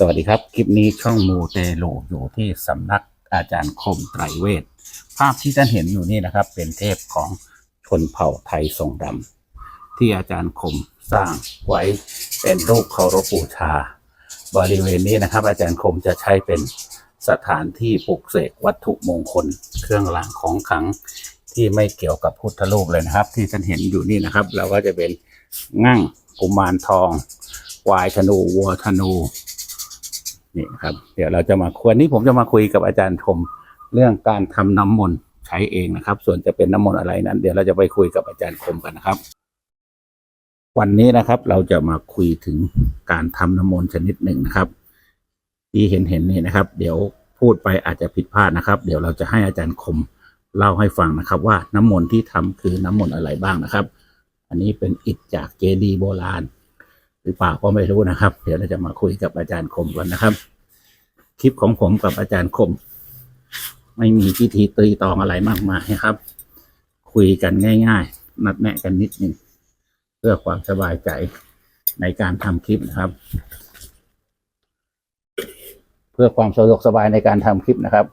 สวัสดีครับ คลิปนี้ช่องมูเตลูอยู่ที่สำนักอาจารย์คมไตรเวทภาพที่ท่านเห็นอยู่นี่นะครับ เป็นเทพของชนเผ่าไทยทรงดำที่อาจารย์คมสร้างไว้เป็นรูปเคารพบูชา บริเวณนี้นะครับ อาจารย์คมจะใช้เป็นสถานที่ปลุกเสกวัตถุมงคล เครื่องรางของขลังที่ไม่เกี่ยวกับพุทธรูปเลยนะครับ ที่ท่านเห็นอยู่นี่นะครับ เราก็จะเป็นงั่งกุมารทองควายธนูวัวธนู นี่ครับ เดี๋ยวเราจะมาควรนี้ผมจะมาคุยกับอาจารย์ชมเรื่องการทำน้ำมนต์ใช้เองนะครับ ส่วนจะเป็นน้ำมนต์อะไรนั้น เดี๋ยวเราจะไปคุยกับอาจารย์คมกันนะครับ วันนี้นะครับเราจะมาคุยถึงการทำน้ำมนต์ชนิดหนึ่งนะครับ ที่เห็นเห็นนี่นะครับ เดี๋ยวพูดไปอาจจะผิดพลาดนะครับ เดี๋ยวเราจะให้อาจารย์คมเล่าให้ฟังนะครับ ว่าน้ำมนต์ที่ทำคือน้ำมนต์อะไรบ้างนะครับ อันนี้เป็นอิฐจากเจดีย์โบราณ หรือเปล่าก็ไม่รู้นะครับ เดี๋ยวเราจะมาคุยกับอาจารย์คมกันนะครับ คลิปของผมกับอาจารย์คม ไม่มีพิธีตีตองอะไรมากมายนะครับ คุยกันง่าย ๆ นัดแนะกันนิดนึงเพื่อความสบายใจในการทำคลิปนะครับ เพื่อความสะดวกสบายในการทำคลิปนะครับ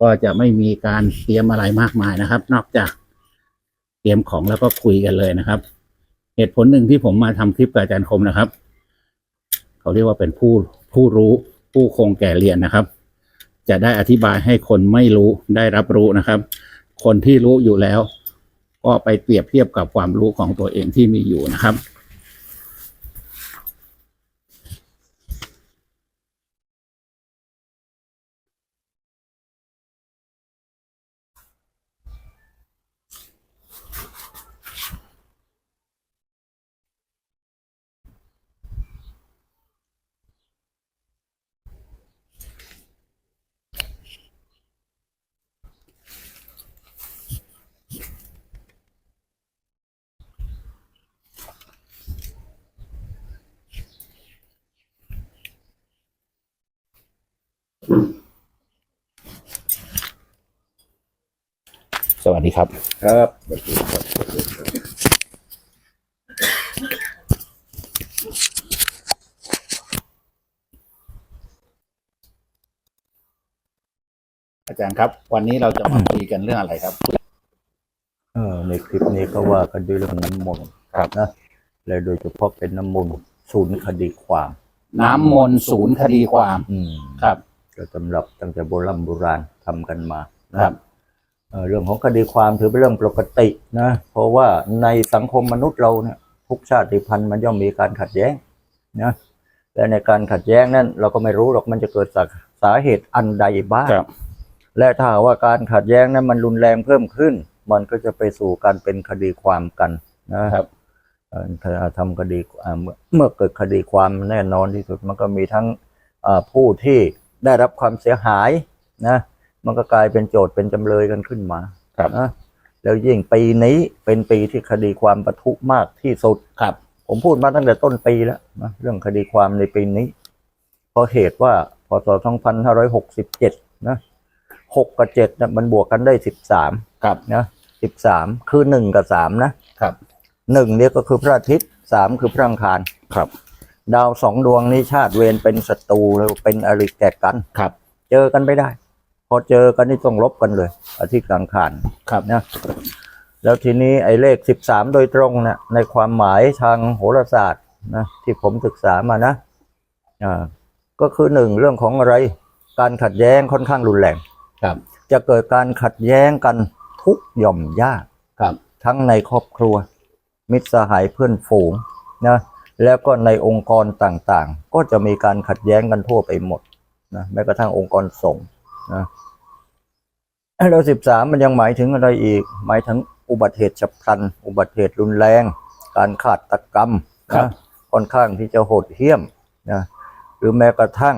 ก็จะไม่มีการเตรียมอะไรมากมายนะครับ นอกจากเตรียมของแล้วก็คุยกันเลยนะครับ เหตุผลหนึ่งที่ผมมาทำคลิปกับอาจารย์คมนะครับ เขาเรียกว่าเป็นผู้ผู้รู้ผู้คงแก่เรียนนะครับ จะได้อธิบายให้คนไม่รู้ได้รับรู้นะครับ คนที่รู้อยู่แล้ว ก็ไปเปรียบเทียบกับความรู้ของตัวเองที่มีอยู่นะครับ ครับ ครับอาจารย์ครับ วันนี้เราจะมาคุยกันเรื่องอะไรครับ เออในคลิปนี้ก็ว่ากันด้วยเรื่องน้ำมนต์ครับนะและโดยเฉพาะเป็นน้ำมนต์ศูนย์คดีความ น้ำมนต์ศูนย์คดีความ อืมครับ ก็สำหรับตั้งแต่โบราณโบราณทำกันมานะครับ เอ่อเรื่องของคดีความถือเป็นเรื่องปกตินะเพราะว่าในสังคมมนุษย์เราเนี่ยทุกชาติพันธุ์มันย่อมมีการขัดแย้งนะและในการขัดแย้งนั้นเราก็ไม่รู้หรอกมันจะเกิดจากสาเหตุอันใดบ้างครับและถ้าหากว่าการขัดแย้งนั้นมันรุนแรงเพิ่มขึ้น มันก็จะไปสู่การเป็นคดีความกันนะครับเอ่อถ้าทำคดีอ่าเมื่อเมื่อเกิดคดีความแน่นอนที่สุดมันก็มีทั้งอ่าผู้ที่ได้รับความเสียหายนะ มันก็กลายเป็นโจทย์เป็นจำเลยกันขึ้นมาครับนะแล้วยิ่งปีนี้เป็นปีที่คดีความปะทุมากที่สุดครับ ผมพูดมาตั้งแต่ต้นปีแล้วนะเรื่องคดีความในปีนี้ เพราะเหตุว่าพศ2567 นะ6กับ7นะมันบวกกันได้13ครับนะ13คือ1กับ3นะครับ1เนี่ยก็คือพระอาทิตย์3คือพระอังคารครับ ดาวสองดวงนี้ชาติเวรเป็นศัตรูแล้วเป็นอริแก่กันครับ เจอกันไม่ได้ พอเจอกันนี่ต้องลบกันเลยอาทิตย์กลางคารครับนะแล้วทีนี้ไอ้เลขสิบสามโดยตรงเนี่ยในความหมายทางโหราศาสตร์นะที่ผมศึกษามานะอ่าก็คือหนึ่งเรื่องของอะไร การขัดแย้งค่อนข้างรุนแรงครับ จะเกิดการขัดแย้งกันทุกหย่อมย่าครับ ทั้งในครอบครัว มิตรสหายเพื่อนฝูงนะแล้วก็ในองค์กรต่างๆ ก็จะมีการขัดแย้งกันทั่วไปหมดนะแม้กระทั่งองค์กรสงฆ์ นะแล้วสิบสามมันยังหมายถึงอะไรอีก หมายถึงอุบัติเหตุฉับพลัน อุบัติเหตุรุนแรง การขาดตกรรมครับนะค่อนข้างที่จะโหดเหี้ยมนะหรือแม้กระทั่ง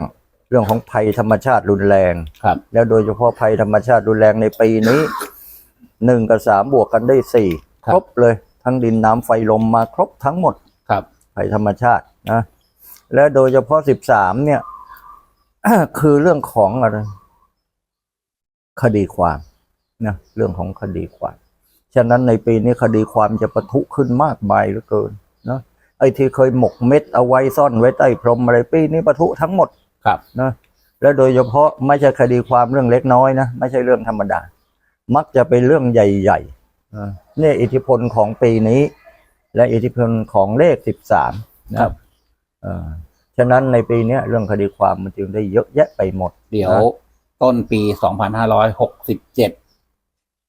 เรื่องของภัยธรรมชาติรุนแรงครับ แล้วโดยเฉพาะภัยธรรมชาติรุนแรงในปีนี้หนึ่งกับสามบวกกันได้สี่คครับรบเลย ทั้งดินน้ำไฟลมมาครบทั้งหมดครับภัยธรรมชาตินะและโดยเฉพาะสิบสามเนี่ย คือเรื่องของอะไร คดีความนะเรื่องของคดีความ ฉะนั้นในปีนี้คดีความจะปะทุขึ้นมากมายเหลือเกินนะไอ้ที่เคยหมกเม็ดเอาไว้ซ่อนไว้ใต้พรมอะไรปีนี้ปะทุทั้งหมดครับนะแล้วโดยเฉพาะไม่ใช่คดีความเรื่องเล็กน้อยนะไม่ใช่เรื่องธรรมดา มักจะเป็นเรื่องใหญ่ๆนะเนี่ยอิทธิพลของปีนี้ และอิทธิพลของเลขสิบสามนะครับเอ่อฉะนั้นในปีเนี้ยเรื่องคดีความมันจึงได้เยอะแยะไปหมด เดี๋ยว ต้นปีสองพันห้าร้อยหกสิบเจ็ด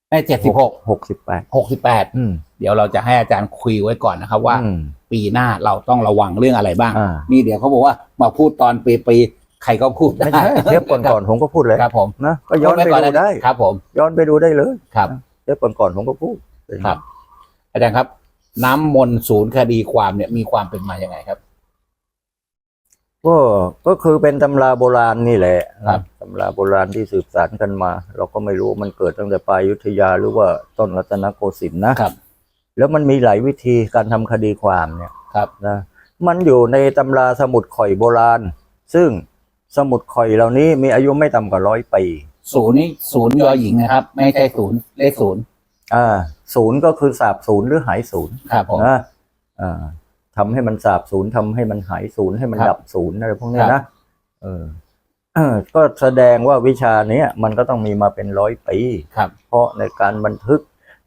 ไม่เจ็ดสิบหกหกสิบแปดหกสิบแปดอืม เดี๋ยวเราจะให้อาจารย์คุยไว้ก่อนนะครับ ว่าอืมปีหน้าเราต้องระวังเรื่องอะไรบ้าง อ่านี่เดี๋ยวเขาบอกว่ามาพูดตอนปีปีใครก็พูดได้ไม่ใช่เทปก่อนๆผมก็พูดเลยครับผมนะก็ย้อนไปพูว้ก่ดูได้ ครับผมย้อนไปดูได้เลยครับ เทปก่อนๆผมก็พูดครับ อาจารย์ครับ น้ำมนต์ศูนย์คดีความเนี่ยมีความเป็นมาอย่างไงครับ ก็ก็คือเป็นตำราโบราณนี่แหละครับตำราโบราณที่สืบสานกันมา เราก็ไม่รู้ว่ามันเกิดตั้งแต่ปลายอยุธยาหรือว่าต้นรัตนโกสินทร์นะครับ แล้วมันมีหลายวิธีการทำคดีความเนี่ยครับนะมันอยู่ในตำราสมุดข่อยโบราณ ซึ่งสมุดข่อยเหล่านี้มีอายุไม่ต่ำกว่าร้อยปีศูนย์นี่ศูนย์ยอหญิงนะครับ ไม่ใช่ศูนย์เลขศูนย์อ่าศูนย์ก็คือสาบศูนย์หรือหายศูนย์ครับผมนะอ่า ทำให้มันสาบศูนย์ทำให้มันหายศูนย์ให้มันครับดับศูนย์อะไรพวกเนี้ยครันะบเออเออก็แสดงว่าวิชาเนี้ยมันก็ต้องมีมาเป็นร้อยปีครับ เพราะในการบันทึก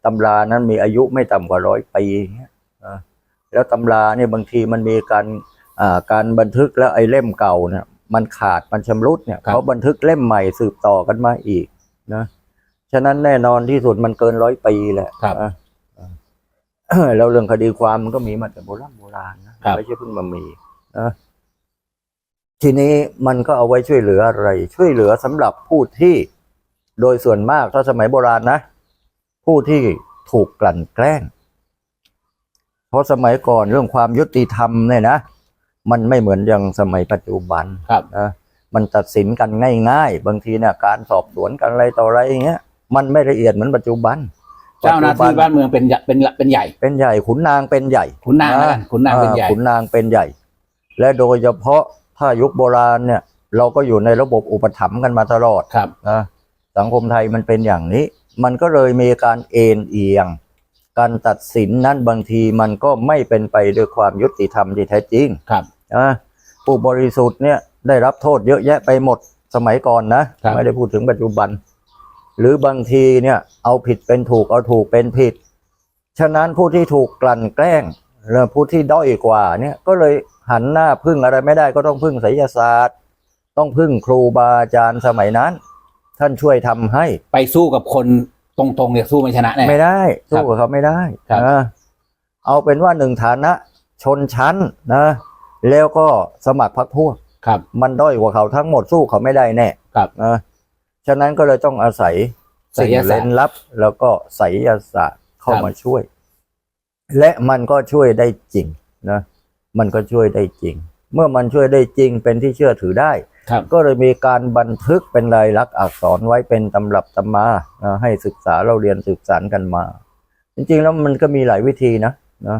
ตำรานั้นมีอายุไม่ต่ำกว่าร้อยปีเนี่ยนะแล้วตำราเนี่ยบางทีมันมีการอ่าการบันทึกแล้วไอ้เล่มเก่าเนี่ยมันขาดมันชำรุดเนี่ยครับเขาบันทึกเล่มใหม่สืบต่อกันมาอีกนะฉะนั้นแน่นอนที่สุดมันเกินร้อยปีแหละครับนะเออแล้วเรื่องคดีความมันก็มีมาแต่โบราณโบ ราณนะครับ ไม่ใช่เพิ่งมามีนะทีนี้มันก็เอาไว้ช่วยเหลืออะไร ช่วยเหลือสำหรับผู้ที่โดยส่วนมากถ้าสมัยโบราณนะ ผู้ที่ถูกกลั่นแกล้ง เพราะสมัยก่อนเรื่องความยุติธรรมเนี่ยนะ มันไม่เหมือนอย่างสมัยปัจจุบันครับ นะมันตัดสินกันง่าย ๆ บางทีเนี่ยการสอบสวนกันอะไรต่ออะไรอย่างเงี้ยมันไม่ละเอียดเหมือนปัจจุบัน เจ้าหน้าที่บ้านเมืองเป็นใหญ่เป็นเป็นใหญ่ เป็นใหญ่ขุนนางเป็นใหญ่ ขุนนางแล้วกันขุนนางเป็นใหญ่อ่ขุนนางเป็นใหญ่ และโดยเฉพาะถ้ายุคโบราณเนี่ย เราก็อยู่ในระบบอุปถัมภ์กันมาตลอดครับนะสังคมไทยมันเป็นอย่างนี้ มันก็เลยมีการเอ็นเอียง การตัดสินนั้นบางทีมันก็ไม่เป็นไปด้วยความยุติธรรมที่แท้จริงครับนะผู้บริสุทธิ์เนี่ยได้รับโทษเยอะแยะไปหมดสมัยก่อนนะครับไม่ได้พูดถึงปัจจุบัน หรือบางทีเนี่ยเอาผิดเป็นถูกเอาถูกเป็นผิด ฉะนั้นผู้ที่ถูกกลั่นแกล้งและผู้ที่ด้อยกว่าเนี่ยก็เลยหันหน้าพึ่งอะไรไม่ได้ก็ต้องพึ่งไสยศาสตร์ ต้องพึ่งครูบาอาจารย์สมัยนั้น ท่านช่วยทำให้ไปสู้กับคนตรงๆเนี่ยสู้ไม่ชนะแน่ไม่ได้สู้กับเขาไม่ได้ครับนะเอาเป็นว่าหนึ่งฐานะชนชั้นนะ แล้วก็สมัครพรรคพวกครับมันด้อยกว่าเขาทั้งหมดสู้เขาไม่ได้แน่ครับนะ ฉะนั้นก็เลยต้องอาศัยไสสิ่งยศาสตร์เล่นลับ แล้วก็ไสยศาสตร์เข้าครับมาช่วย และมันก็ช่วยได้จริงนะมันก็ช่วยได้จริง เมื่อมันช่วยได้จริงเป็นที่เชื่อถือได้ครับก็เลยมีการบันทึกเป็นลายลักษณ์อักษรไว้เป็นตำรับตำมานะให้ศึกษาเราเรียนศึกษากันมา จริงๆแล้วมันก็มีหลายวิธีนะนะ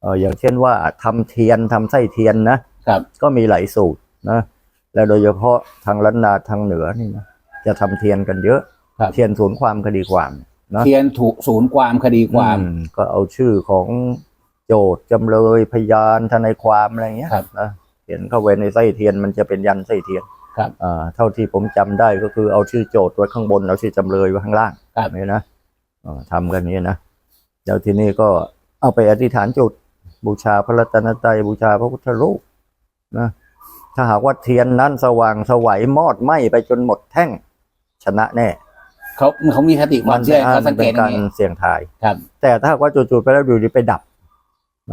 เอออย่างเช่นว่าทำเทียนทำไส้เทียนนะครับก็มีหลายสูตรนะและโดยเฉพาะทางล้านนาทางเหนือนี่นะ จะทำเทียนกันเยอะครับเทียนศูนย์ความคดีความนะเทียนถูกศูนย์ความคดีความอืมก็เอาชื่อของโจทย์จำเลยพยานทนายความอะไรเงี้ยครับนะเขียนเข้าไว้ในไส้เทียนมันจะเป็นยันไส้เทียนครับอ่าเท่าที่ผมจำได้ก็คือเอาชื่อโจทย์ไว้ข้างบนเอาชื่อจำเลยไว้ข้างล่างครับนี่นะอ่าทำกันนี้นะแล้วทีนี้ก็เอาไปอธิษฐานจุดบูชาพระรัตนตรัยบูชาพระพุทธรูปนะถ้าหากว่าเทียนนั้นสว่างสวัยมอดไหม้ไปจนหมดแท่ง ชนะแน่เขาเขามีคติความเชื่อเขาสังเกเป็ตนอย่าการงนี้เสี่ยงทายครับ แต่ถ้าหากว่าจุดๆไปแล้วอยู่ดีไปดับ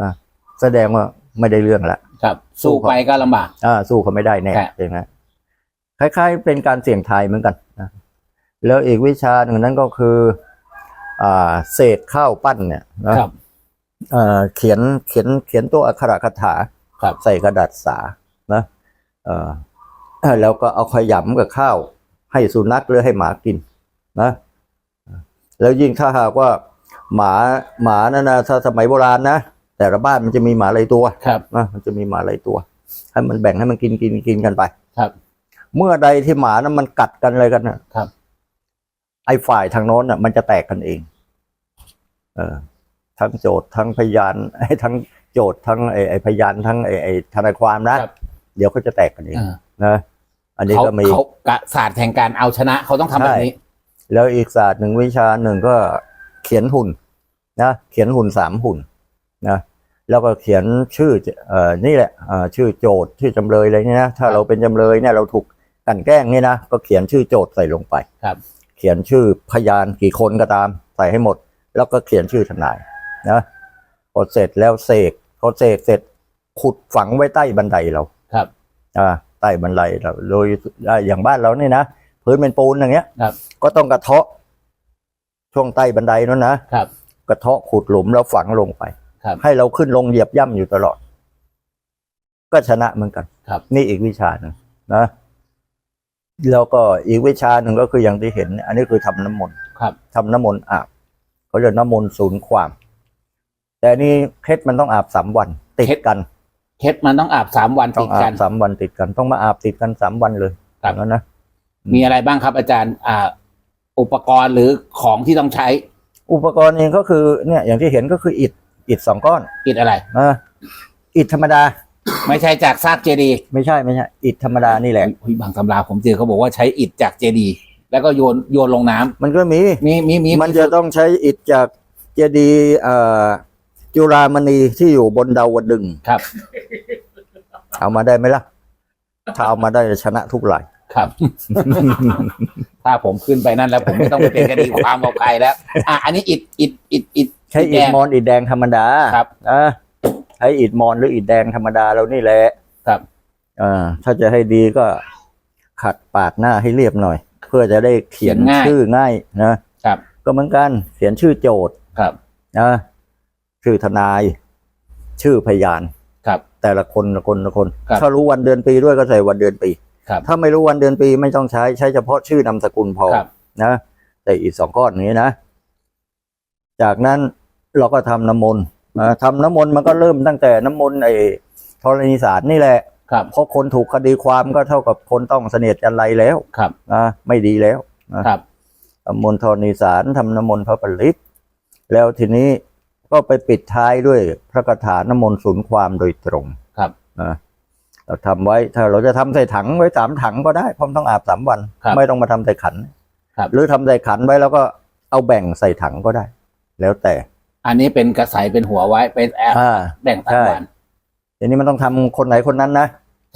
นะแสดงว่าไม่ได้เรื่องละครับ สู้ไปก็ลำบากอ่าสู้เขาไม่ได้แน่ครับอย่างนั้นคล้าย ๆ เป็นการเสี่ยงทายเหมือนกันนะแล้วอีกวิชาหนึ่งนั้นก็คือ อ่า เศษข้าวปั้นเนี่ยนะครับเอ่อเขียนเขียนเขียนตัวอักขระคาถาครับใส่กระดาษสานะเอ่อแล้วก็เอาขยำกับข้าว ให้สุนัขหรือให้หมากินนะ แล้วยิ่งถ้าหากว่าหมาหมานั่นนะถ้าสมัยโบราณนะแต่ละบ้านมันจะมีหมาหลายตัวครับนะมันจะมีหมาหลายตัว ให้มันแบ่งให้มันกินกินกินกันไปครับ เมื่อใดที่หมานั้นมันกัดกันอะไรกันนะครับ ไอ้ฝ่ายทางโน้นน่ะ มันจะแตกกันเอง เออ ทั้งโจทย์ทั้งพยานไอ้ทั้งโจทย์ทั้งไอ้ไอ้พยานทั้งไอ้ไอ้ทนายความนะครับเดี๋ยวเขาจะแตกกันเองอ่านะ อันนี้เขาก็มีเขากะศาสตร์แห่งการเอาชนะเขาต้องทำแบบนี้ แล้วอีกศาสตร์หนึ่งวิชาหนึ่งก็เขียนหุ่นนะเขียนหุ่นสามหุ่นนะแล้วก็เขียนชื่อเอ่อนี่แหละเอ่อชื่อโจทย์ชื่อจำเลยอะไรเนี่ยนะถ้าครับเราเป็นจำเลยเนี่ยเราถูกกลันแกล้งเนี่ยนะก็เขียนชื่อโจทย์ใส่ลงไปครับ เขียนชื่อพยานกี่คนก็ตามใส่ให้หมด แล้วก็เขียนชื่อทนายนะพอเสร็จแล้วเสกพอเสกเสร็จขุดฝังไว้ใต้บันไดเราครับอ่า ใต้บันไดเราโดยอ่าอย่างบ้านเราเนี่ยนะพื้นเป็นปูนอย่างเงี้ยครับ ก็ต้องกระเทาะ ช่วงใต้บันไดนั้นนะครับ กระเทาะขุดหลุมแล้วฝังลงไปครับให้เราขึ้นลงเหยียบย่ำอยู่ตลอด ก็ชนะเหมือนกันครับ นี่อีกวิชาหนึ่งนะแล้วก็อีกวิชาหนึ่งก็คืออย่างที่เห็นเนี่ยอันนี้คือทำน้ำมนต์ครับทำน้ำมนต์อาบเขาเรียกน้ำมนต์ศูนย์ความ แต่อันนี่เคล็ดมันต้องอาบสามวัน ติดเคล็ดกัน เคสมันต้องอาบสามวันต้อติงดอากับนสามวันติดกัน ต้องมาอาบติดกันสามวันเลยครับ แล้วนะมีอะไรบ้างครับ อาจารย์ อ่า อุปกรณ์หรือของที่ต้องใช้อุปกรณ์เองก็คือเนี่ยอย่างที่เห็นก็คืออิฐอิฐสองก้อนอิฐอะไรนะอิฐธรรมดาไม่ใช่จากซากเจดีย์ไม่ใช่ไม่ใช่อิฐธรรมดานี่แหละ เฮ้ยบางตำราผมเจอเขาบอกว่าใช้อิฐจากเจดีย์แล้วก็โยนโยนลงน้ำมันก็มี มีมีมีมันจะต้องใช้อิฐจากเจดีย์เอ่อ จุฬามณีที่อยู่บนดาวดึงส์ครับ เอามาได้ไหมล่ะ ถ้าเอามาได้จะชนะทุกหลายครับ ถ้าผมขึ้นไปนั่นแล้ว ผมไม่ต้องไปเป็นคดีความกับใครแล้ว อะอันนี้อิฐอิฐอิฐอิฐใช้อิฐแดงมอนอิฐแดงธรรมดาครับนะใช้อิฐมอนหรืออิฐแดงธรรมดาเรานี่แหละครับอ่าถ้าจะให้ดีก็ขัดปาดหน้าให้เรียบหน่อย เพื่อจะได้เขียนเขียนง่ายชื่อง่ายนะครับ ก็เหมือนกันเขียนชื่อโจทย์ครับนะ ชื่อทนาย ชื่อพยาน ครับ แต่ละคนละคนละคน ครับถ้ารู้วันเดือนปีด้วยก็ใส่วันเดือนปี ครับถ้าไม่รู้วันเดือนปีไม่ต้องใช้ใช้เฉพาะชื่อนามสกุลพอครับ นะ แต่อีกสองก้อนนี้นะ จากนั้นเราก็ทำน้ำมนต์นะทำน้ำมนต์มันก็เริ่มตั้งแต่น้ำมนต์ไอ้ธรณีสารนี่แหละ ครับเพราะคนถูกคดีความก็เท่ากับคนต้องเสนียดจันไรแล้วครับนะไม่ดีแล้วนะครับน้ำมนต์ธรณีสารทำน้ำมนต์พระปริตแล้วทีนี้ ก็ไปปิดท้ายด้วยพระคาถาน้ำมนต์ศูนย์ความโดยตรงครับนะเราทำไว้ถ้าเราจะทำใส่ถังไว้สามถังก็ได้เพราะมันต้องอาบสามวันครับไม่ต้องมาทำใส่ขันครับหรือทำใส่ขันไว้แล้วก็เอาแบ่งใส่ถังก็ได้ แล้วแต่ อันนี้เป็นกระสายเป็นหัวไว้เป็นแอบอ่าแบ่งปันใช่วันทีนี้มันต้องทำคนไหนคนนั้นนะ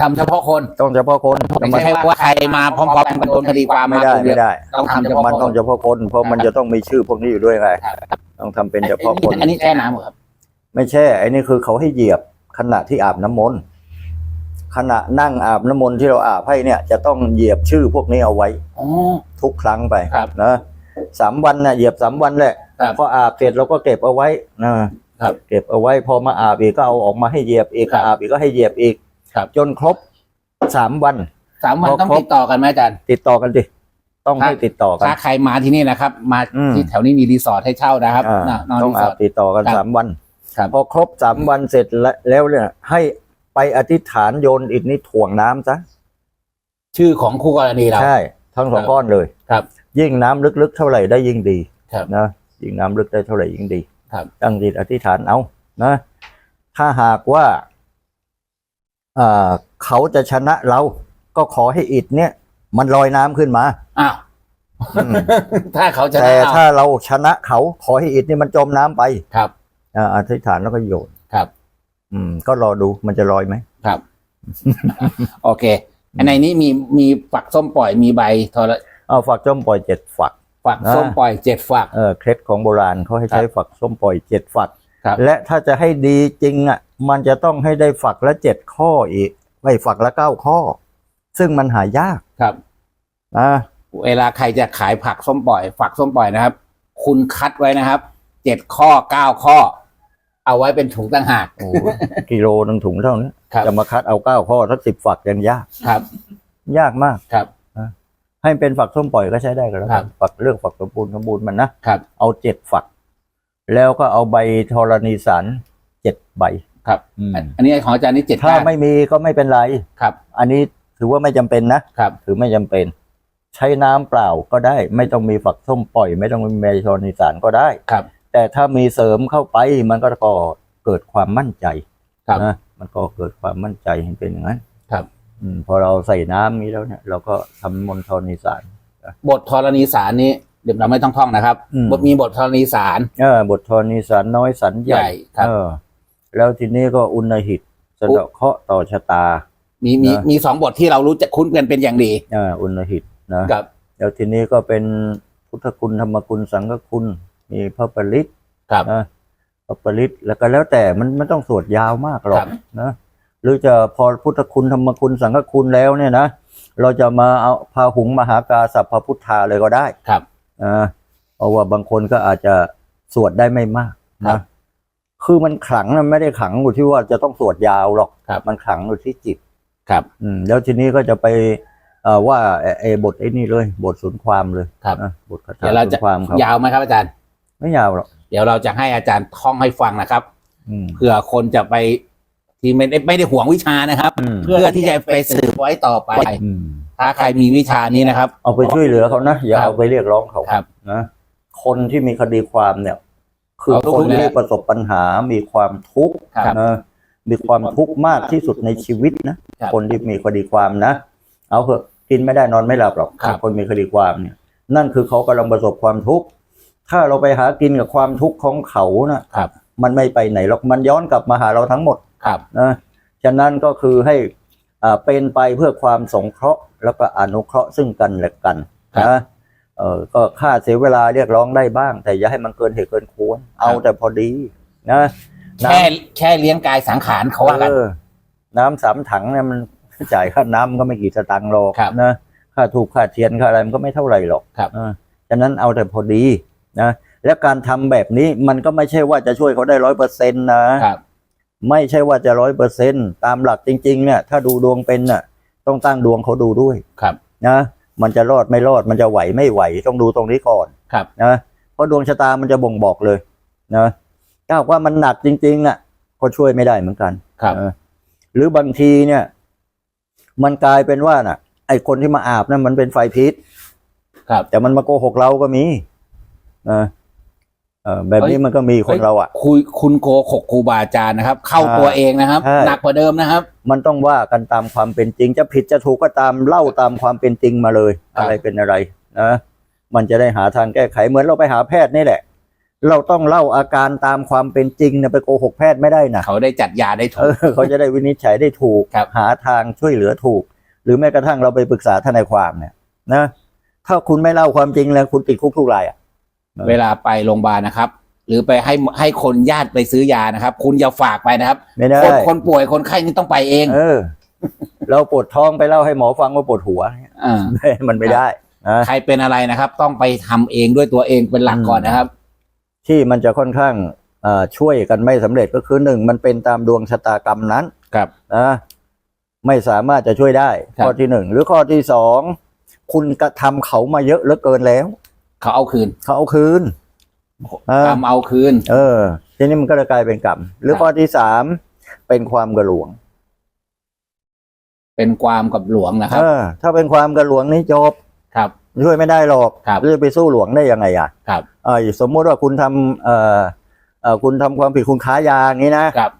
ทำเฉพาะคนต้องเฉพาะคนไม่ใช่ว่าใครมาพร้อมๆกันโดนคดีความไม่มาได้คนเดีไม่ยวได้ต้องทำเฉพาะมันคต้องนเฉพาะคน เพราะมันจะต้องมีชื่อพวกนี้อยู่ด้วยไงครับต้องทำเป็นเฉพาะคน อันนี้แช่น้ำเหรอครับ ไม่ใช่ไอ้นี่คือเขาให้เหยียบขณะที่อาบน้ำมนต์ขณะนั่งอาบน้ำมนต์ที่เราอาบให้เนี่ย จะต้องเหยียบชื่อพวกนี้เอาไว้อ๋อทุกครั้งไปครับนะสามวันน่ะเหยียบสามวันแหละครับพออาบเสร็จเราก็เก็บเอาไว้นะครับเก็บเอาไว้พอมาอาบอีกก็เอาออกมาให้เหยียบอีกครับอาบอีกก็ให้เหยียบอีก ครับจนครบสามวัน สามวันพอต้องครบติดต่อกันไหมอาจารย์ติดต่อกันดิต้องครับให้ติดต่อกันถ้าใครมาที่นี่นะครับ มาอืมที่แถวนี้มีรีสอร์ทให้เช่านะครับอ่าน่ะนอนต้องรีสอาอบร์ทติดต่อกันครับสามวันครับพอครบสามวันเสร็จแล้วแล้วเนี่ยให้ไปอธิษฐานโยนอิฐนี้ถ่วงน้ำซะชื่อของคู่กรณีเราใช่ทั้งสองครับก้อนเลยครับ ยิ่งน้ำลึกๆเท่าไหร่ได้ยิ่งดีครับนะยิ่งน้ำลึกได้เท่าไหร่ยิ่งดีครับตั้งจิตอธิษฐานเอานะ ถ้าหากว่าอ่า เขาจะชนะเราก็ขอให้อิฐเนี่ย มันลอยน้ำขึ้นมา อ้าวอืมถ้าเขาจะแต่ได้เอาถ้าเราชนะเขาขอให้อิฐนี่มันจมน้ำไปครับอ่าอธิษฐานแล้วก็โยนครับ อืม ก็รอดูมันจะลอยไหม ครับ โอเค อันในนี้มีมีฝักส้มปล่อยมีใบทรเอาฝักส้มปล่อยเจ็ดฝัก ฝักอ่าส้มปล่อยเจ็ดฝัก เออเคล็ดของโบราณเขาให้ใช้ฝักส้มปล่อยเจ็ดฝักครับ และถ้าจะให้ดีจริงอะ มันจะต้องให้ได้ฝักละเจ็ดข้ออีก ไม่ฝักละเก้าข้อ ซึ่งมันหายากครับอ่าเวลาใครจะขายผักส้มปล่อย ฝักส้มปล่อยนะครับ คุณคัดไว้นะครับเจ็ดข้อเก้าข้อ เอาไว้เป็นถุงต่างหากโอ้โหกิโลหนึ่งถุงเท่านี้ครับจะมาคัดเอาเก้าข้อสักสิบฝักยังยากครับ ยากมากครับให้เป็นฝักส้มปล่อยก็ใช้ได้ก็แล้วครักับนฝักเรื่องฝักสมบูรณ์สมบูรณ์มันนะครับ เอาเจ็ดฝัก แล้วก็เอาใบธรณีสารเจ็ดใบ ครับอืมอันนี้ของอาจารย์นี่เจ็ดถ้าก้านไม่มีก็ไม่เป็นไร ครับ อันนี้ถือว่าไม่จำเป็นนะครับ ถือไม่จำเป็น ใช้น้ำเปล่าก็ได้ ไม่ต้องมีฝักส้มปล่อย ไม่ต้องมีเมทรนิสานก็ได้ ครับ แต่ถ้ามีเสริมเข้าไปมันก็ก่อเกิดความมั่นใจครับนะมันก็เกิดความมั่นใจเห็นเป็นอย่างนั้นครับออืมพอเราใส่น้ำนี้แล้วเนี่ย เราก็ทำมนต์ธรณีสารบทธรณีสารนี้ เดี๋ยวเราไม่ต้องท่องนะครับอืม บทมีบทธรณีสาร เออบทธรณีสารน้อยสันใหญ่ใหญ่ครับ เออ แล้วทีนี้ก็อุณหิตสะเดาะเคราะห์ต่อชะตา มีมีนะ มีสองบทที่เรารู้จักคุ้นกันเป็นอย่างดีเอออุณหิตนะกับ แล้วทีนี้ก็เป็นพุทธคุณธรรมคุณสังฆคุณ มีพระปริตกับนะพระปริตแล้วก็แล้วแต่มันไม่ต้องสวดยาวมากหรอครักบ นะหรือจะพอพุทธคุณธรรมคุณสังฆคุณแล้วเนี่ยนะเราจะมาเอาพาหุงมหากาสัพพพุทธาเลยก็ได้ ครับ อ่าเพราะว่าบางคนก็อาจจะสวดได้ไม่มากครันะบคือมันขลังนะไม่ได้ขลังอยู่ที่ว่าจะต้องสวดยาวหรอกครับ มันขลังอยู่ที่จิต ครับ อืมแล้วทีนี้ก็จะไปเอ่อว่าไอ้ไอ้บทไอ้นี่เลย บทศูนย์ความเลยครับ นะบทคาถาเดี๋ยวเราศูนจะย์ความเขายาวไหมครับอาจารย์ ไม่ยาวหรอกเดี๋ยวเราจะให้อาจารย์ท่องให้ฟังนะครับ อืม เผื่อคนจะไปที่ไม่ได้ไม่ได้ห่วงวิชานะครับ อืม เพื่อที่จะไปสืบไว้ต่อไป อืม ถ้าใครมีวิชานี้นะครับ เอาไปช่วยเหลือเขานะอย่าครับเอาไปเรียกร้องเขาครับ นะคนที่มีคดีความเนี่ย คือเอาทุกคนข์แหที่ละประสบปัญหามีความทุกข์ครับนะมีความทุกข์มากที่สุดในชีวิตนะครับคนที่มีคดีความนะ เอาเถอะกินไม่ได้นอนไม่หลับหรอกครับ คนมีคดีความเนี่ย นั่นคือเขากำลังประสบความทุกข์ถ้าเราไปหากินกับความทุกข์ของเขานะครับมันไม่ไปไหนหรอกมันย้อนกลับมาหาเราทั้งหมด ครับ นะฉะนั้นก็คือให้อ่า เป็นไปเพื่อความสงเคราะห์แล้วก็อนุเคราะห์ซึ่งกันและกันครับนะเออก็ค่าเสียเวลาเรียกร้องได้บ้าง แต่อย่าให้มันเกินเหตุเกินควร เอาแต่พอดี นะน้ำแค่แค่เลี้ยงกายสังขารเขาว่ากันเออน้ำสามถังเนี่ยมันจ่ายค่าน้ำก็ไม่กี่สตางค์หรอกครับนะค่าถูกค่าเทียนค่าอะไรมันก็ไม่เท่าไหร่หรอกครับเออฉะนั้นเอาแต่พอดีนะและการทำแบบนี้มันก็ไม่ใช่ว่าจะช่วยเขาได้ร้อยเปอร์เซ็นต์นะครับ ไม่ใช่ว่าจะร้อยเปอร์เซ็นตามหลักจริง ๆ เนี่ย ถ้าดูดวงเป็นน่ะ ต้องตั้งดวงเขาดูด้วยครับ นะ มันจะรอดไม่รอดมันจะไหวไม่ไหวต้องดูตรงนี้ก่อนครับ นะเพราะดวงชะตามันจะบ่งบอกเลย นะถ้าหากว่ามันหนักจริงๆน่ะ ก็ช่วยไม่ได้เหมือนกันครับนะหรือบางทีเนี่ย มันกลายเป็นว่าน่ะ ไอคนที่มาอาบนั่นมันเป็นไฟพิษครับ แต่มันมาโกหกเราก็มีนะ เออแบบนี้มันก็มีคนเราอะ คุยคุณโกหกครูบาอาจารย์นะครับ เข้าใช่ตัวเองนะครับ ใช่ หนักกว่าเดิมนะครับ มันต้องว่ากันตามความเป็นจริง จะผิดจะถูกก็ตามเล่าตามความเป็นจริงมาเลย ครับ อะไรเป็นอะไรนะมันจะได้หาทางแก้ไขเหมือนเราไปหาแพทย์นี่แหละ เราต้องเล่าอาการตามความเป็นจริงนะไปโกหกแพทย์ไม่ได้นะ เขาได้จัดยาได้ถูเอก อเขาจะได้วินิจฉัยได้ถูก ครับ หาทางช่วยเหลือถูก หรือแม้กระทั่งเราไปปรึกษาทนายความเนี่ยนะถ้าคุณไม่เล่าความจริงแล้วคุณติดคุกทุกรายอะ เวลาไปโรงพยาบาลนะครับ หรือไปให้ให้คนญาติไปซื้อยานะครับ คุณอย่าฝากไปนะครับไม่ได้คนคนป่วยคนไข้นี่ต้องไปเองเออ เราปวดท้องไปเล่าให้หมอฟังว่าปวดหัวอ่ามันไม่ได้นะใครเป็นอะไรนะครับ ต้องไปทำเองด้วยตัวเองเป็นหลักก่อนนะครับ ที่มันจะค่อนข้างเอ่อช่วยกันไม่สำเร็จก็คือหนึ่งมันเป็นตามดวงชะตากรรมนั้นครับนะไม่สามารถจะช่วยได้ครับข้อที่หนึ่งหรือข้อที่สองคุณกระทำเขามาเยอะเหลือเกินแล้ว เขาเอาคืนเขาเอาคืน เออทำเอาคืน เออ ทีนี้มันก็จะกลายเป็นกรรม หรือครับข้อที่สามเป็นความกระหลวง เป็นความกับหลวงนะครับเออถ้าเป็นความกระหลวงนี่จบครับ ช่วยไม่ได้หรอกครับจะไปสู้หลวงได้ยังไงอะครับ เออสมมุติว่าคุณทำเอ่อเอ่อคุณทำความผิดคุณค้ายาอย่างนี้นะครับ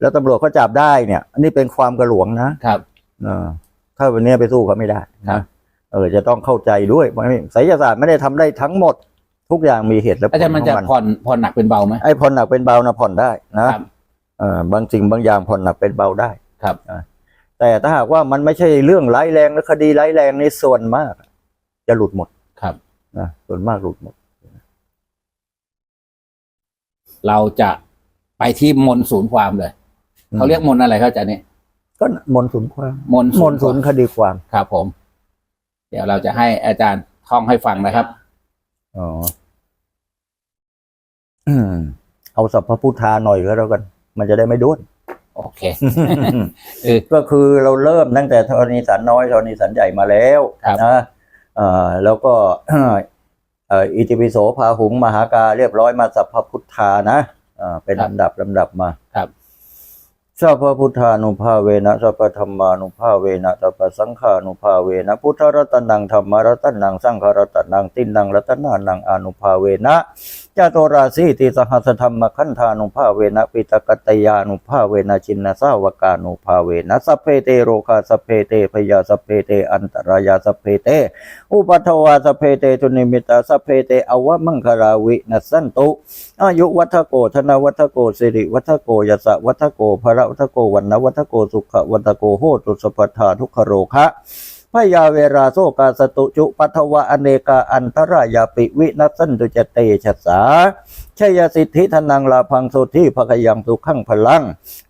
แล้วตำรวจเขาจับได้เนี่ย อันนี้เป็นความกระหลวงนะครับ เออถ้าวันนี้ไปสู้เขาไม่ได้ครันะบ เออจะต้องเข้าใจด้วยว่าไสยศาสตร์ไม่ได้ทำได้ทั้งหมด ทุกอย่างมีเหตุและผลอาจารย์มันขจะองมันผ่อนผ่อนหนักเป็นเบาไหมไอ้ผ่อนหนักเป็นเบานะผ่อนได้นะครับเออบางสิ่งบางอย่างผ่อนหนักเป็นเบาได้ครับอะแต่ถ้าหากว่ามันไม่ใช่เรื่องร้ายแรงและคดีร้ายแรงในส่วนมาก จะหลุดหมดครับนะส่วนมากหลุดหมด เราจะไปที่มนต์ศูนย์ความเลย เขาเรียกมนต์อะไรครับอาจารย์นี่ก็มนต์ศูนย์ความมนต์มนต์ศูนย์คดีความครับผม เดี๋ยวเราจะให้อาจารย์ท่องให้ฟังนะครับ อ๋ออืมเอาสัพพพุทธาหน่อยก็แล้วกัน มันจะได้ไม่ด้วนโอเคเออก็คือเราเริ่มตั้งแต่ธรณีสันน้อยธรณีสันใหญ่มาแล้วครับนะเอ่อแล้วก็เอ่ออิติปิโสพาหุงมหากาเรียบร้อยมาสัพพพุทธานะอ่าเป็นลำดับลำดับมาครับ สัพพพุทธานุภาเวนะสัพพธรรมานุภาเวนะสัพพสังฆานุภาเวนะพุทธรัตนังธรรมรัตนังสังฆรัตนังตินังรัตนานังอนุภาเวนะ จาโตราสีติสหัสธรรมขันธานุภาเวนะปิตกตยานุภาเวนะชินนสาวกานุภาเวนะสเพเตโรคาสเพเตพยาสเพเตอันตรายาสเพเต อุปัทวาสเพเตตุนิมิตาสเพเตอวะมังคราวินัสันตุอายุวัฒโกธนวัฒโกสิริวัฒโกยสะวัฒโกภระวัฒโกวันนวัฒโกสุขวัฒโกโหตุสปัฏฐาทุกขโรคะ พยาเวราโซกาสตุจุปัทวะอเนกาอันตรายาปิวินัสันตุจเตชัสสาชยสิทธิธนังลาพังสุทธิภคยังสุขังพลัง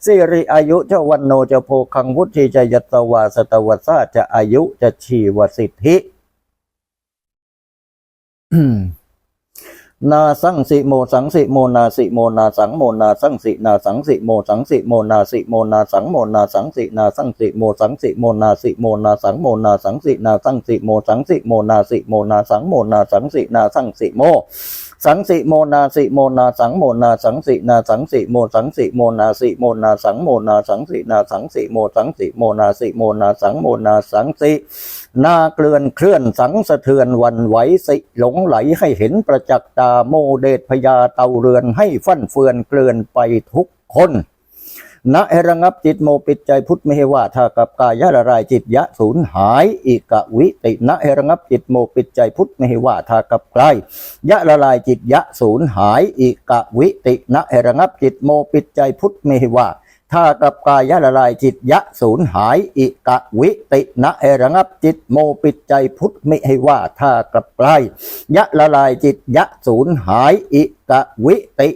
สิริอายุเจวันโนจะโพคังวุฒิจยัตวาสตวัสาจะอายุจะชีวสิทธิ นาสังสิโมสังสิโมนาสิโมนาสังโมนาสังสินาสังสิโมสังสิโมนาสิโมนาสังโมนาสังสินาสังสิโมสังสิโมนาสิโมนาสังโมนาสังสินาสังสิโมสังสิโมนาสิโมนาสังโมนาสังสินาสังสิโม สังสิโมนาสิโมนาสังโมนาสังสินาสังสิโมสังสิโมนาสิโมนาสังโมนาสังสินาสังสิโมสังสิโมนาสิโมนาสังโมนาสังสินาเกลื่อนเคลื่อนสังสะเทือนวันไหวสิหลงไหลให้เห็นประจักษ์ตาโมเดชพยาเตาเรือนให้ฟั่นเฟือนเกลื่อนไปทุกคน นะให้ระงับจิตโมปิดใจพุทธไม่ให้ว่าถ้ากับกายะละลายจิตยะสูญหายอีกะวิตินะให้ระงับจิตโมปิดใจพุทธไม่ให้ว่าถ้ากับกายยะละลายจิตยะสูญหายอีกะวิตินะให้ระงับจิตโมปิดใจพุทธไม่ให้ว่าถ้ากับกายะละลายจิตยะสูญหายอิกะวิตินะให้ระงับจิตโมปิดใจพุทธไม่ให้ว่าถ้ากับกายยะละลายจิตยะสูญหายอิกะวิติ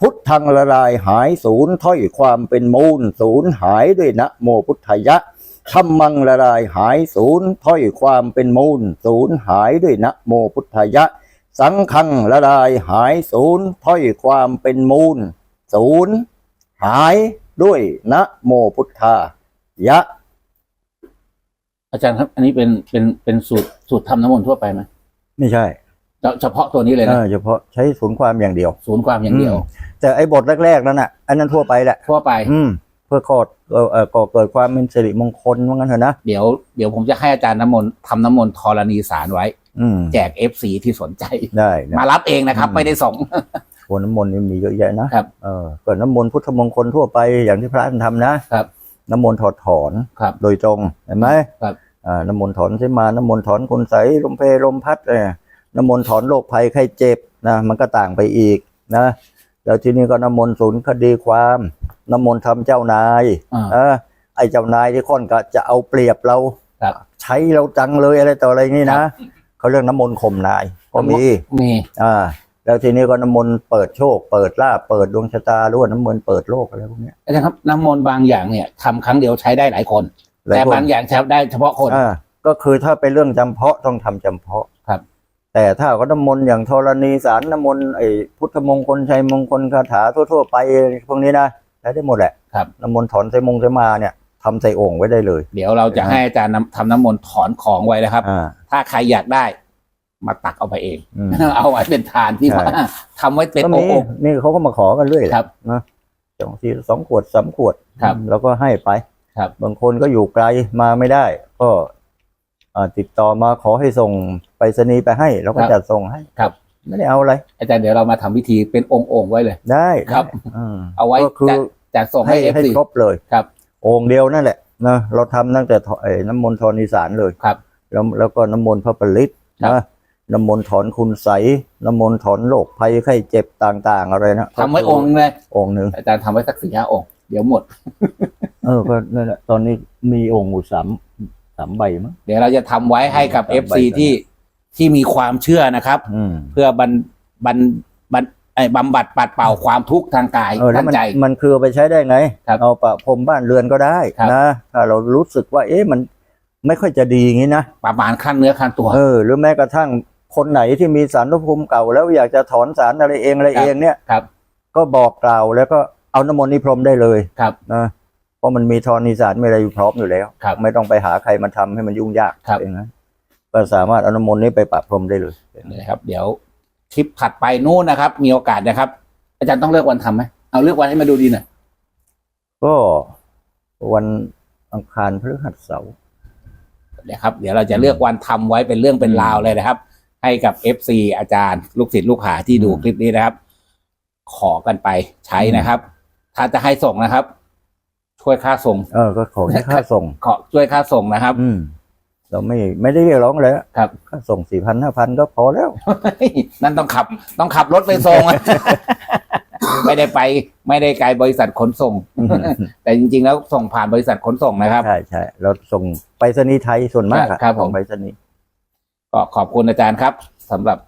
พุทธังละลายหายสูญถ้อยความเป็นมูลสูญหายด้วยนะโมพุทธายะธรรมังละลายหายสูญถ้อยความเป็นมูลสูญหายด้วยนะโมพุทธายะ สังฆังละลายหายสูญถ้อยความเป็นมูลสูญหายด้วยนะโมพุทธายะ อาจารย์ครับ อันนี้เป็นเป็นเป็นสูตรสูตรทำน้ำมนต์ทั่วไปไหมไม่ใช่ เฉเฉพาะตัวนี้เลยเอนะอเฉพาะใช้ศูนย์ความอย่างเดียว ศูนย์ความอย่างเดียวอืมแต่ไอ้บทแรกๆนั้นน่ะ อันนั้นทั่วไปแหละทั่วไป อืมเพื่อก่อเอ่อเอ่อก่อเกิดความเป็นสิริมงคลว่างั้นเถอะนะเดี๋ยวเดี๋ยวผมจะให้อาจารย์น้ำมนต์ทำน้ำมนต์ธรณีสารไว้ อืมแจกเอฟซีที่สนใจ ได้นะมารับเองนะครับอืมไม่ได้ส่งโคนน้ำมนต์นี่มีเยอะแยะนะครับ เออเกิดน้ำมนต์พุทธมงคลทั่วไปอย่างที่พระท่านทำนะครับ น้ำมนต์ถอดถอนครับ โดยตรงเห็นไหมครับ อ่าน้ำมนต์ถอนเสมาน้ำมนต์ถอนคุณใสยลมเพลลมพัดเออ น้ำมนต์ถอนโรคภัยไข้เจ็บนะมันก็ต่างไปอีกนะแล้วทีนี้ก็น้ำมนต์ศูนย์คดีความน้ำมนต์ทำเจ้านายอ่าเออไอ้เจ้านายที่ค่อนก็จะเอาเปรียบเราครับใช้เราจังเลยอะไรต่ออะไรนี่นะเขาเรียกน้ำมนต์ข่มนายก็มีมีอ่าแล้วทีนี้ก็น้ำมนต์เปิดโชค เปิดลาภเปิดดวงชะตาหรือว่าน้ำมนต์เปิดโลกอะไรพวกเนี้ยอาจารย์ครับน้ำมนต์บางอย่างเนี่ยทำครั้งเดียวใช้ได้หลายคนหลายแต่คนบางอย่างใช้ได้เฉพาะคนอ่าก็คือถ้าเป็นเรื่องจำเพาะต้องทำจำเพาะครับ แต่ถ้าก็น้ำมนต์อย่างธรณีสารน้ำมนต์ไอ้พุทธมงคลชัยมงคลคาถาทั่ว ๆ ไปพวกนี้นะใช้ได้หมดแหละครับน้ำมนต์ถอนใส่มงใส่มาเนี่ยทำใส่โอ่งไว้ได้เลย เดี๋ยวเราจะให้อาจารย์นำทำน้ำมนต์ถอนของไว้นะครับ อ่า ถ้าใครอยากได้ มาตักเอาไปเอง อืม เอาไว้เป็นทานที่ใช่ว่าทำไว้เป็นก็โอมีกนี่เขาก็มาขอกันเรื่อยแหละครับนะสองทีสองขวดสามขวดครับแล้วก็ให้ไปครับ บางคนก็อยู่ไกลมาไม่ได้ ก็อ่า ติดต่อมาขอให้ส่งไปรษณีย์ไปให้แล้วก็จัดส่งให้ ครับ ไม่ได้เอาอะไร อาจารย์เดี๋ยวเรามาทำพิธีเป็นองค์องค์ๆไว้เลย ได้ครับได้อืมเอาไว้ก็คือจะจะส่งให้ให้เอฟให้ซีครบเลยครับ องค์เดียวนั่นแหละนะเราทำตั้งแต่ถไอ้น้ำมนต์ธรณีสารเลยครับ แล้วแล้วก็น้ำมนต์พระปริตครับ นะน้ำมนต์ถอนคุณใสยน้ำมนต์ถอนโรคภัยไข้เจ็บต่างๆ อะไรนะทำไว้องค์นึงเลยองค์หนึ่งอาจารย์ทำไว้สักสี่ห้าองค์เดี๋ยวหมด เออก็นั่นแหละตอนนี้มีองค์อยู่สาม สามใบมั้ง เดี๋ยวเราจะทำไว้ให้กับครับเอฟซีใบกันที่ที่มีความเชื่อนะครับ อืมเพื่อบันบันบันไอ้บำบัดปัดเป่าความทุกข์ทางกายเออแล้ทาวงมันใจ มันคือเอาไปใช้ได้ไง ครับเอาประพรมบ้านเรือนก็ได้ครับ นะถ้าเรารู้สึกว่า เอ๊ะมันไม่ค่อยจะดีอย่างนี้นะ ประมาณขั้นเนื้อขั้นตัว เออหรือแม้กระทั่งคนไหนที่มีสารพระภูมิเก่า แล้วอยากจะถอนสารอะไรเองอะไรครับเองเนี่ยครับ ก็บอกกล่าวแล้วก็เอาน้ำมนต์นิพรมได้เลยครับ นะเพ ราะมันมีธรณีสารมีอะไรอยู่พร้อมอยู่แล้ว ครับไม่ต้องไปหาใครมาทำให้มันยุ่งยากครับ อย่างนั้นก็สามารถเอาน้ำมนต์นี้ไปปะพรมได้เลย นะครับ เดี๋ยวคลิปถัดไปนู่นนะครับ มีโอกาสนะครับ อาจารย์ต้องเลือกวันทำไหมเอาเลือกวันให้มาดูดีหน่อยก็วันอังคารพฤหัสเสาร์นะครับ เดี๋ยวเราจะเลือกวันทำไว้เป็นเรื่องเป็นราวเลยนะครับ ให้กับ FC อาจารย์ ลูกศิษย์ลูกหาที่ดูอืมคลิปนี้นะครับ ขอกันไปใช้นะครับ ถ้าจะให้ส่งนะครับ ช่วยค่าส่ง เออก็ขอแค่ค่าส่ง ขอช่วยค่าส่งนะครับ อืม เราไม่ไม่ได้เรียกร้องเลยครับ ค่าส่งสี่พันห้าพันก็พอแล้ว นั่นต้องขับ ต้องขับรถไปส่ง ไม่ได้ไป ไม่ได้ไกลบริษัทขนส่งอืมแต่จริง ๆ แล้วส่งผ่านบริษัทขนส่งนะครับ ใช่ใช่เราส่งไปรษณีย์ไทยส่วนมากอะครับผมส่งไปรษณีย์ก็ขอบคุณอาจารย์ครับสำหรับ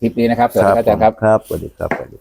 คลิปนี้นะครับสวัสดีครับอาจารย์ครับครับสวัสดีครับสวัสดี